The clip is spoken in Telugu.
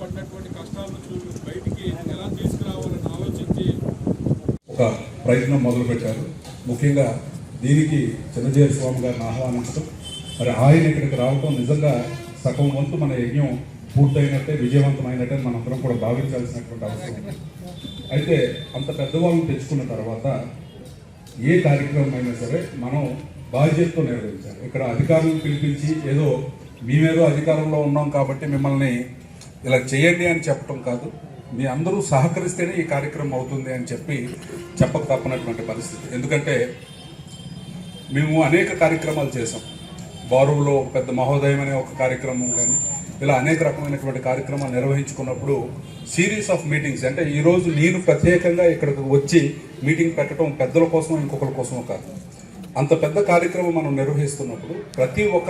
పడినటువంటి బయటికి ఎలా తీసుకురావాలని ఆలోచించి ఒక ప్రయత్నం మొదలుపెట్టారు. ముఖ్యంగా దీనికి చిన్నజీవి స్వామి గారిని ఆహ్వానించడం మరి ఆయన ఇక్కడికి రావడం నిజంగా సగం వంతు మన యజ్ఞం పూర్తయినట్టే విజయవంతమైనట్టే మనందరం కూడా భావించాల్సినటువంటి అవసరం అయితే అంత పెద్దవాళ్ళని తెచ్చుకున్న తర్వాత ఏ కార్యక్రమం అయినా సరే మనం బాధ్యతతో నిర్వహించాలి. ఇక్కడ అధికారులను పిలిపించి ఏదో మేమేదో అధికారంలో ఉన్నాం కాబట్టి మిమ్మల్ని ఇలా చేయండి అని చెప్పడం కాదు. మీ అందరూ సహకరిస్తేనే ఈ కార్యక్రమం అవుతుంది అని చెప్పి చెప్పక తప్పనటువంటి పరిస్థితి. ఎందుకంటే మేము అనేక కార్యక్రమాలు చేసాం బారువులో ఒక పెద్ద మహోదయం అనే ఒక కార్యక్రమం కానీ ఇలా అనేక రకమైనటువంటి కార్యక్రమాలు నిర్వహించుకున్నప్పుడు సిరీస్ ఆఫ్ మీటింగ్స్ అంటే ఈరోజు నేను ప్రత్యేకంగా ఇక్కడికి వచ్చి మీటింగ్ పెట్టడం పెద్దల కోసం ఇంకొకరి కోసం కాదు. అంత పెద్ద కార్యక్రమం మనం నిర్వహిస్తున్నప్పుడు ప్రతి ఒక్క